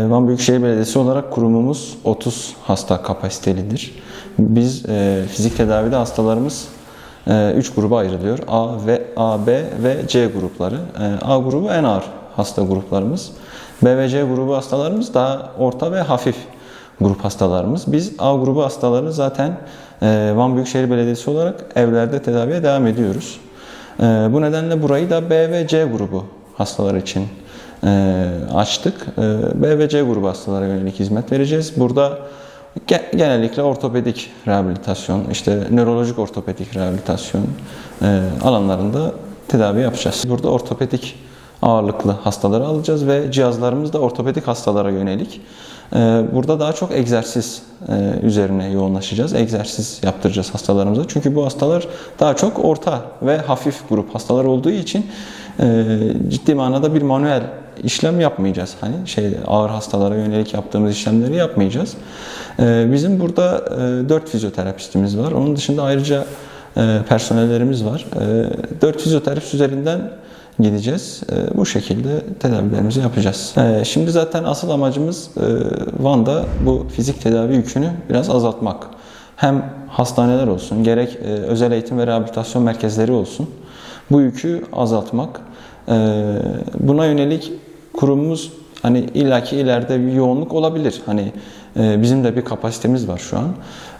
Van Büyükşehir Belediyesi olarak kurumumuz 30 hasta kapasitelidir. Biz e, fizik tedavide hastalarımız 3 gruba ayrılıyor. A ve A, B ve C grupları. E, A grubu en ağır hasta gruplarımız. B ve C grubu hastalarımız daha orta ve hafif grup hastalarımız. Biz A grubu hastaları zaten e, Van Büyükşehir Belediyesi olarak evlerde tedaviye devam ediyoruz. E, bu nedenle burayı da B ve C grubu hastalar için e, açtık. E, B ve C grubu hastalara yönelik hizmet vereceğiz. Burada ge- genellikle ortopedik rehabilitasyon, işte nörolojik ortopedik rehabilitasyon e, alanlarında tedavi yapacağız. Burada ortopedik ağırlıklı hastaları alacağız ve cihazlarımız da ortopedik hastalara yönelik. E, Burada daha çok egzersiz e, üzerine yoğunlaşacağız. Egzersiz yaptıracağız hastalarımıza. Çünkü bu hastalar daha çok orta ve hafif grup hastalar olduğu için e, ciddi manada bir manuel işlem yapmayacağız. Hani şey ağır hastalara yönelik yaptığımız işlemleri yapmayacağız. E, Bizim burada 4 fizyoterapistimiz var. Onun dışında ayrıca e, personellerimiz var. 4 fizyoterapist üzerinden gideceğiz. E, Bu şekilde tedavilerimizi yapacağız. E, Şimdi zaten asıl amacımız e, Van'da bu fizik tedavi yükünü biraz azaltmak. Hem hastaneler olsun, gerek e, özel eğitim ve rehabilitasyon merkezleri olsun. Bu yükü azaltmak. E, Buna yönelik kurumumuz hani illaki ileride bir yoğunluk olabilir. Hani e, bizim de bir kapasitemiz var şu an.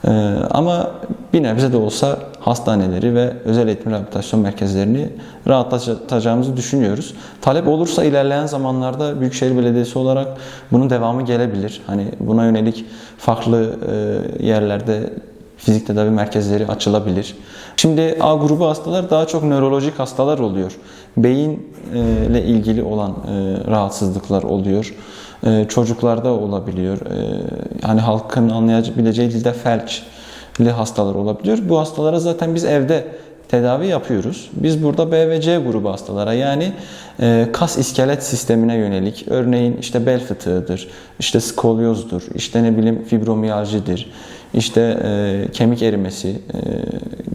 E, Ama bir nebze de olsa hastaneleri ve özel eğitim rehabilitasyon merkezlerini rahatlatacağımızı düşünüyoruz. Talep olursa ilerleyen zamanlarda Büyükşehir Belediyesi olarak bunun devamı gelebilir. Hani buna yönelik farklı e, yerlerde fizik tedavi merkezleri açılabilir. Şimdi A grubu hastalar daha çok nörolojik hastalar oluyor. Beyinle ilgili olan e, rahatsızlıklar oluyor. E, Çocuklarda olabiliyor. E, Hani halkın anlayabileceği dilde felçli hastalar olabiliyor. Bu hastalara zaten biz evde tedavi yapıyoruz. Biz burada B ve C grubu hastalara yani e, kas iskelet sistemine yönelik örneğin işte bel fıtığıdır, işte skolyozdur, işte ne bileyim fibromiyaljidir, işte e, kemik erimesi e,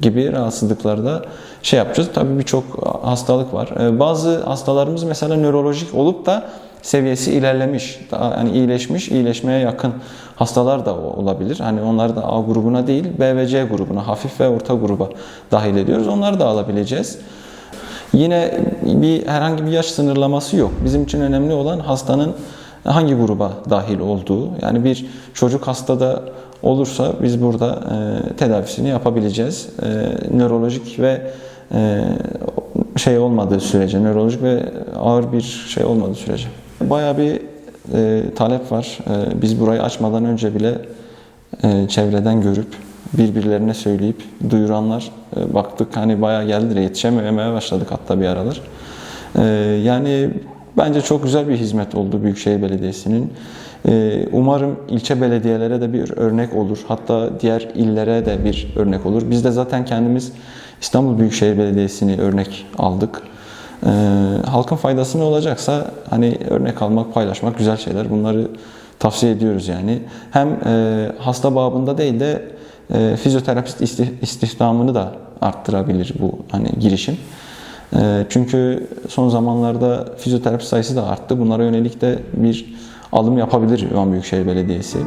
gibi rahatsızlıklarda şey yapacağız. Tabii birçok hastalık var. E, bazı hastalarımız mesela nörolojik olup da seviyesi ilerlemiş, daha yani iyileşmiş, iyileşmeye yakın hastalar da olabilir. Hani onları da A grubuna değil, B ve C grubuna, hafif ve orta gruba dahil ediyoruz. Onları da alabileceğiz. Yine bir herhangi bir yaş sınırlaması yok. Bizim için önemli olan hastanın hangi gruba dahil olduğu. Yani bir çocuk hastada olursa biz burada e, tedavisini yapabileceğiz. E, nörolojik ve e, şey olmadığı sürece, nörolojik ve ağır bir şey olmadığı sürece. Bayağı bir e, talep var. E, biz burayı açmadan önce bile e, çevreden görüp birbirlerine söyleyip duyuranlar e, baktık hani bayağı geldi yetişememeye başladık hatta bir aralar. E, yani bence çok güzel bir hizmet oldu Büyükşehir Belediyesi'nin. E, umarım ilçe belediyelere de bir örnek olur. Hatta diğer illere de bir örnek olur. Biz de zaten kendimiz İstanbul Büyükşehir Belediyesi'ni örnek aldık. Ee, halkın faydası ne olacaksa hani örnek almak, paylaşmak güzel şeyler. Bunları tavsiye ediyoruz yani. Hem e, hasta babında değil de e, fizyoterapist isti- istihdamını da arttırabilir bu hani girişim. E, çünkü son zamanlarda fizyoterapist sayısı da arttı. Bunlara yönelik de bir alım yapabilir Van Büyükşehir Belediyesi.